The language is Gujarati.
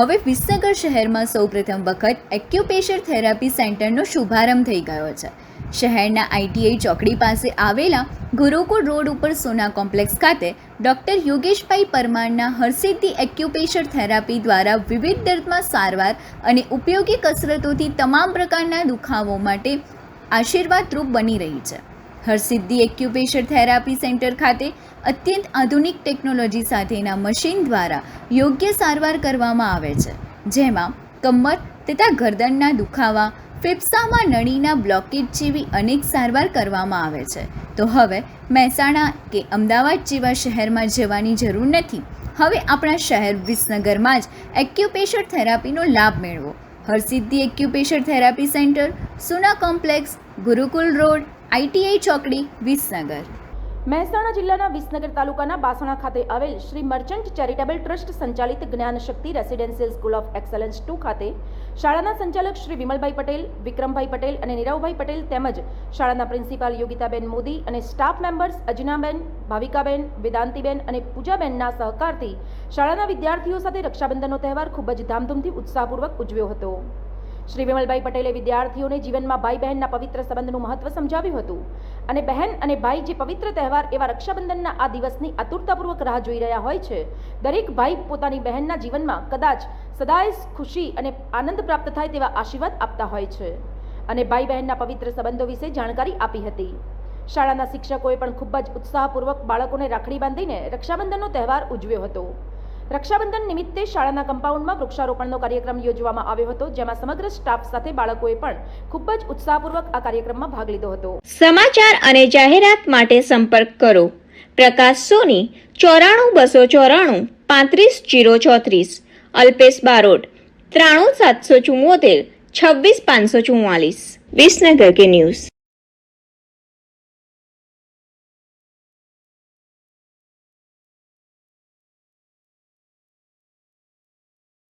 હવે વિસનગર શહેરમાં સૌપ્રથમ વખત એક્યુપેશર થેરાપી સેન્ટરનો શુભારંભ થઈ ગયો છે. શહેરના આઈટીઆઈ ચોકડી પાસે આવેલા ગુરુકુળ રોડ ઉપર સોના કોમ્પ્લેક્સ ખાતે ડૉક્ટર યોગેશભાઈ પરમારના હરસિદ્ધિ એક્યુપેશર થેરાપી દ્વારા વિવિધ દર્દમાં સારવાર અને ઉપયોગી કસરતોથી તમામ પ્રકારના દુખાવો માટે આશીર્વાદરૂપ બની રહી છે. હરસિદ્ધિ એક્યુપેશર થેરાપી સેન્ટર ખાતે અત્યંત આધુનિક ટેકનોલોજી સાથેના મશીન દ્વારા યોગ્ય સારવાર કરવામાં આવે છે. જેમાં કમર, તથા ગરદનના દુખાવા, ફેફસામાં નળીના બ્લોકેજ જેવી અનેક સારવાર કરવામાં આવે છે. તો હવે મહેસાણા કે અમદાવાદ જેવા શહેરમાં જવાની જરૂર નથી. હવે આપણા શહેર વિસનગરમાં જ એક્યુપેશર થેરાપીનો લાભ મેળવો. Harsiddhi acupressure therapy centre, Suna complex, Gurukul road ITI ચોકડી, વિસનગર. મહેસાણા જિલ્લાના વિસનગર તાલુકાના બાસણા ખાતે આવેલ શ્રી મર્ચન્ટ ચેરિટેબલ ટ્રસ્ટ સંચાલિત Gyanshakti residential school of excellence two ખાતે શાળાના સંચાલક શ્રી વિમલભાઈ પટેલ, વિક્રમભાઈ પટેલ અને નીરવભાઈ પટેલ તેમજ શાળાના પ્રિન્સિપાલ યોગિતાબેન મોદી અને સ્ટાફ મેમ્બર્સ અજનાબેન, ભાવિકાબેન, વેદાંતિબેન અને પૂજાબેનના સહકારથી શાળાના વિદ્યાર્થીઓ સાથે રક્ષાબંધનનો તહેવાર ખૂબ જ ધામધૂમથી ઉત્સાહપૂર્વક ઉજવ્યો હતો. શ્રી વિમલભાઈ પટેલે વિદ્યાર્થીઓને જીવનમાં ભાઈ બહેનના પવિત્ર સંબંધનું મહત્વ સમજાવ્યું હતું. અને બહેન અને ભાઈ જે પવિત્ર તહેવાર એવા રક્ષાબંધનના આ દિવસની આતુરતાપૂર્વક રાહ જોઈ રહ્યા હોય છે, દરેક ભાઈ પોતાની બહેનના જીવનમાં કદાચ સદાય ખુશી અને આનંદ પ્રાપ્ત થાય તેવા આશીર્વાદ આપતા હોય છે. અને ભાઈ બહેનના પવિત્ર સંબંધો વિશે જાણકારી આપી હતી. શાળાના શિક્ષકોએ પણ ખૂબ જ ઉત્સાહપૂર્વક બાળકોને રાખડી બાંધીને રક્ષાબંધનનો તહેવાર ઉજવ્યો હતો. રક્ષાબંધન નિમિત્તે શાળાના કમ્પાઉન્ડમાં વૃક્ષારોપણનો કાર્યક્રમ યોજવામાં આવ્યો હતો, જેમાં સમગ્ર સ્ટાફ સાથે બાળકોએ પણ ખૂબ જ ઉત્સાહપૂર્વક આ કાર્યક્રમમાં ભાગ લીધો હતો. સમાચાર અને જાહેરાત માટે સંપર્ક કરો. પ્રકાશ સોની, ચોરાણું બસો ચોરાણું, પાંત્રીસ જીરો ચોત્રીસ. અલ્પેશ બારોટ, ત્રાણું સાતસો ચુમ્મોતેર છવ્વીસ પાંચસો ચુમ્માલીસ વિસનગર કે ન્યૂઝ.